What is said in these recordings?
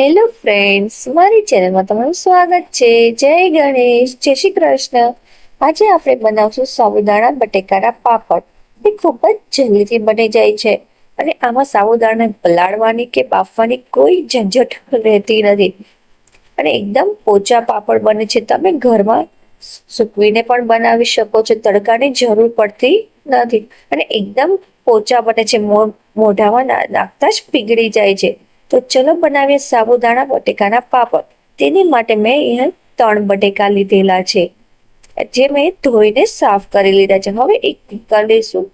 Hello friends મારી ચેનલમાં તમારું સ્વાગત છે. જય ગણેશ. જય શ્રી કૃષ્ણ. આજે આપણે બનાવશું સાબુદાણા બટેકાના પાપડ. એ ખૂબ જ જલ્દીથી બની જાય છે. અને આમાં સાબુદાણા પલાળવાની કે બાફવાની કોઈ ઝંઝટ રહેતી નથી. અને એકદમ પોચા પાપડ બને છે. તમે ઘરમાં સૂકવીને પણ બનાવી શકો છો. તડકાની જરૂર પડતી નથી. અને એકદમ પોચા બને છે. મોઢામાં નાખતા જ પીગળી જાય છે. તો ચલો બનાવીએ સાબુદાણા બટેકાના પાપડ. તેની માટે મેં અહીંયા ત્રણ બટેકા લીધેલા છે. જે મેં ધોઈને સાફ કરી લીધા છે. હવે એક કુકર લઈશું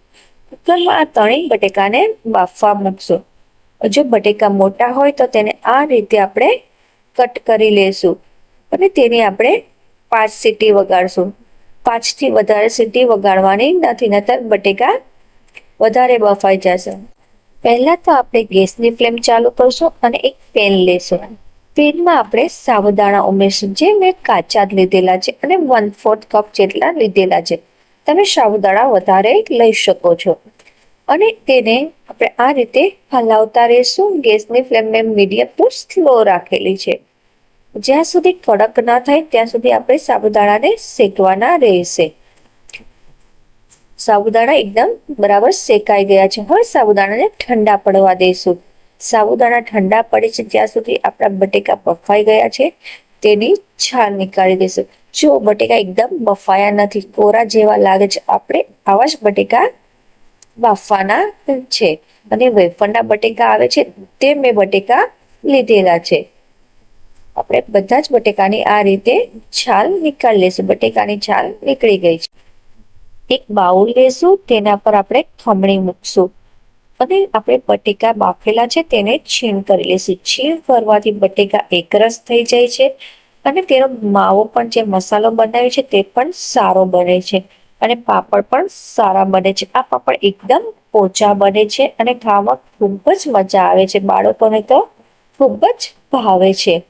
કુકરમાં આ ત્રણેય બટેકાને બાફવા મૂકશું. જો બટેકા મોટા હોય તો તેને આ રીતે આપણે કટ કરી લેશું અને તેની આપણે પાંચ સીટી વગાડશું. પાંચથી વધારે સીટી વગાડવાની નથી નતર બટેકા વધારે બફાઈ જશે. પહેલા તો આપણે ગેસની ફ્લેમ ચાલુ કરશું અને એક પેન લેશું. પેનમાં આપણે સાબુદાણા ઉમેરશું. જે મેં કાચા જ લીધેલા છે અને વન ફોર્થ કપ જેટલા લીધેલા છે. તમે સાબુદાણા વધારે લઈ શકો છો. અને તેને આપણે આ રીતે હલાવતા રહીશું. ગેસની ફ્લેમ મેં મીડિયમ ટુ સ્લો રાખેલી છે. જ્યાં સુધી કડક ના થાય, ત્યાં સુધી આપણે સાબુદાણાને શેકવાના રહેશે. સાબુદાણા એકદમ બરાબર શેકાઈ ગયા છે. હવે સાબુદાણાને ઠંડા પડવા દઈશું. સાબુદાણા ઠંડા પડે છે ત્યાં સુધી આપણા બટેકા બફાઈ ગયા છે. તેની છાલ નીકાળી દઈશું. જો બટેકા એકદમ બફાયા નથી, કોરા જેવા લાગે છે, આપણે આવા જ બટેકા બાફવાના છે. અને વેફરના બટેકા આવે છે, તે મેં બટેકા લીધેલા છે. આપણે બધા જ બટેકાની આ રીતે છાલ નીકાળી લઈશું. બટેકાની છાલ નીકળી ગઈ છે. એક બાઉલ લેશું, તેના પર આપણે ખમણી મૂકશું. અને આપણે બટેકા બાફેલા છે તેને છીણ કરી લઈશું. છીણ કરવાથી બટેકા એકરસ થઈ જાય છે અને તેનો માવો પણ જે મસાલો બનાવ્યો છે તે પણ સારો બને છે. અને પાપડ પણ સારા બને છે. આ પાપડ એકદમ પોચા બને છે અને ખાવામાં ખૂબ જ મજા આવે છે. બાળકોને તો ખૂબ જ ભાવે છે.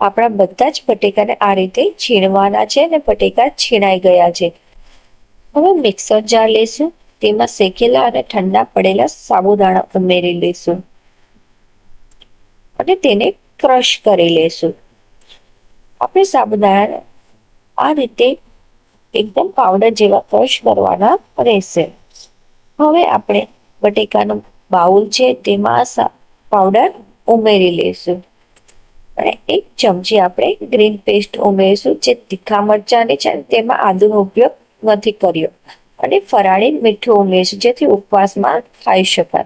આપણા બધા જ બટેકાને આ રીતે છીણવાના છે અને બટેકા છીણાઈ ગયા છે. હવે મિક્સર જાર લઈશું. તેમાં શેકેલા અને ઠંડા પડેલા સાબુદાણા ઉમેરી લઈશું. અને તેને ક્રશ કરી લઈશું. આપણે સાબુદાણા આ રીતે એકદમ પાવડર જેવા ક્રશ કરવાના રહેશે. હવે આપણે બટેકાનું બાઉલ છે તેમાં પાવડર ઉમેરી લઈશું. અને એક ચમચી આપણે ગ્રીન પેસ્ટ ઉમેરીશું જે તીખા મરચાંની છે તેમાં આદુનો ઉપયોગ નથી કર્યો. અને ફરાળી મીઠું ઉમેરીશું જેથી ઉપવાસમાં ખાઈ શકાય.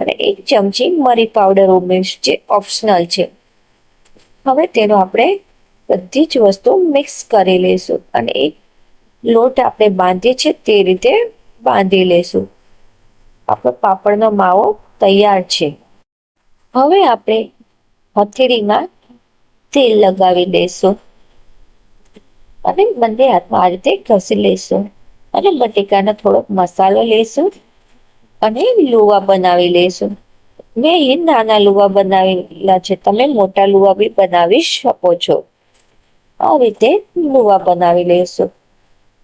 અને એક ચમચી મરી પાવડર ઉમેરીશું જે ઓપ્શનલ છે. હવે તેનો આપણે બધી જ વસ્તુ મિક્સ કરી લઈશું. અને એક લોટ આપણે બાંધીએ છીએ તે રીતે બાંધી લેશું આપણો પાપડનો માવો તૈયાર છે. હવે આપણે હથેળીમાં તેલ લગાવી લઈશું અને બંને હાથમાં આ રીતે ઘસી લઈશું. અને બટેકાનો થોડોક મસાલો લઈશું અને લુવા બનાવી લઈશું. મેં અહીં નાના લુવા બનાવેલા છે. તમે મોટા લુવા બી બનાવી શકો છો. આ રીતે લુવા બનાવી લઈશું.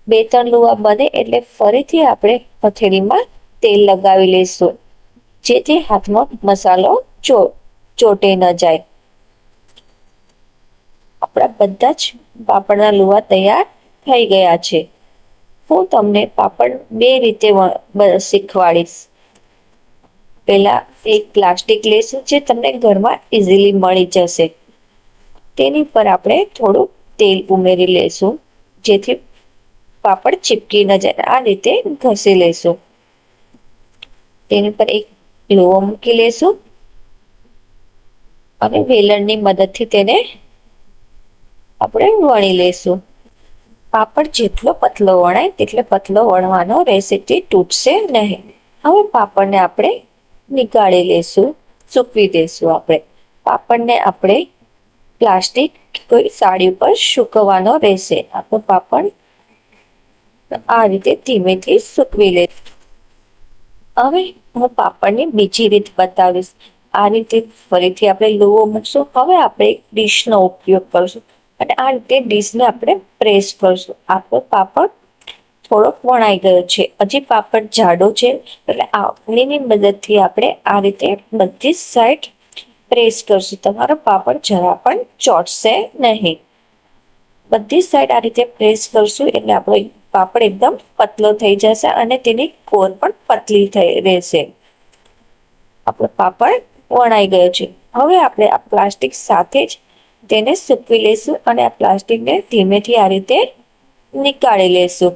બે ત્રણ લુવા બને એટલે ફરીથી આપણે હથેળીમાં તેલ લગાવી લઈશું. જેથી હાથમાં મસાલો ચો, ચોટે ન જાય. આપણા બધા જ પાપડના લુવા તૈયાર થઈ ગયા છે. હું તમને પાપડ બે રીતે શીખવાડીશ. પેલા એક પ્લાસ્ટિક લેશું જે તમને ઘરમાં ઇઝીલી મળી જશે. તેની પર આપણે થોડું તેલ ઉમેરી લેશું, જેથી પાપડ ચીપકી ન જાય આ રીતે ઘસી લેશું. તેની પર એક લોહો મૂકી લેશું અને વેલણની મદદથી તેને આપણે વણી લેશું પાપડ જેટલો પતલો વણાય તેટલો પતલો વણવાનો રહેશે તૂટશે નહીં. હવે પાપડને આપણે નીકાળી લેશું સૂકવી દેશું આપણે. પાપડને આપણે પ્લાસ્ટિક કોઈ સાડી ઉપર સૂકવવાનો રહેશે. આપણો પાપડ આ રીતે ધીમેથી સૂકવી લે. હવે હું પાપડની બીજી રીત બતાવીશ. આ રીતે ફરીથી આપણે લોહો મૂકશું. હવે આપણે ડીશનો ઉપયોગ કરશું. અને આ રીતે ડીશને આપણે પ્રેસ કરશું. આપણો પાપડ થોડોક વણાઈ ગયો છે. હજી પાપડ જાડો છે. એટલે આંગળીની મદદથી આપણે આ રીતે બધી સાઈડ પ્રેસ કરશું. તમારો પાપડ જરા પણ ચોટશે નહીં. બધી સાઈડ આ રીતે પ્રેસ કરશું એટલે આપણો પાપડ એકદમ પતલો થઈ જશે અને તેની કોર પણ પતલી થઈ રહેશે. આપણો પાપડ વણાઈ ગયો છે. હવે આપણે આ પ્લાસ્ટિક સાથે જ તેને સૂકવી લઈશું અને આ પ્લાસ્ટિકને ધીમેથી આ રીતે નીકાળી લેશું.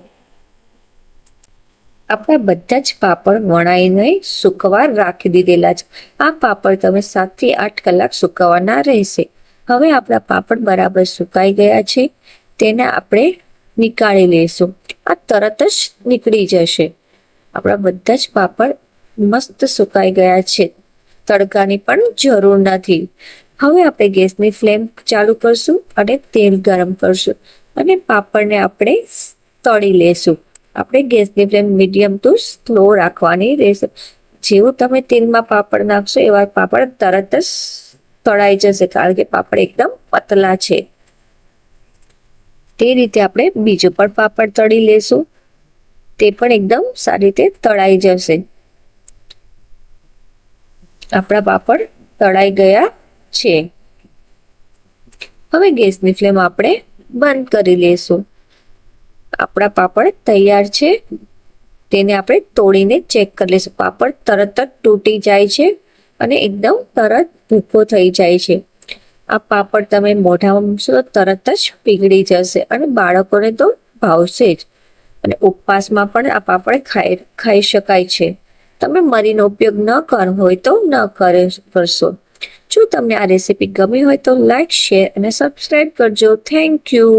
આપણા બધા જ પાપડ વણાઈને સુકવા રાખી દીધેલા છે. આ પાપડ તમે સાતથી આઠ કલાક સુકવવાના રહેશે. હવે આપણા પાપડ બરાબર સુકાઈ ગયા છે. તેને આપણે નીકાળી લઈશું આ તરત જ નીકળી જશે. આપણા બધા જ પાપડ મસ્ત સુકાઈ ગયા છે. તડકાની પણ જરૂર નથી. હવે આપણે ગેસની ફ્લેમ ચાલુ કરશું અને તેલ ગરમ કરશું અને પાપડને આપણે તળી લેશું. આપણે ગેસની ફ્લેમ મીડિયમ ટુ સ્લો રાખવાની રહેશે. જેવું તમે તેલમાં પાપડ નાખશો એવા પાપડ તરત જ તળાઈ જશે કારણ કે પાપડ એકદમ પતલા છે. તે રીતે આપણે બીજું પણ પાપડ તળી લેશું. તે પણ એકદમ સારી રીતે તળાઈ જશે. આપણા પાપડ તળાઈ ગયા. છે. હવે ગેસની ફ્લેમ આપણે બંધ કરી લેશું આપણા પાપડ તૈયાર છે. તેને આપણે તોડીને ચેક કરી લઈશું. પાપડ તરત જ તૂટી જાય છે અને એકદમ તરત ભૂખો થઈ જાય છે. આ પાપડ તમે મોઢામાં મૂકશો તો તરત જ પીગળી જશે અને બાળકોને તો ભાવશે જ. અને ઉપવાસમાં પણ આ પાપડ ખાઈ ખાઈ શકાય છે. તમે મરીનો ઉપયોગ ન કરવો હોય તો ન કરે, કરશો. જો તમને આ રેસીપી ગમી હોય તો લાઈક શેર અને સબસ્ક્રાઈબ કરજો. Thank you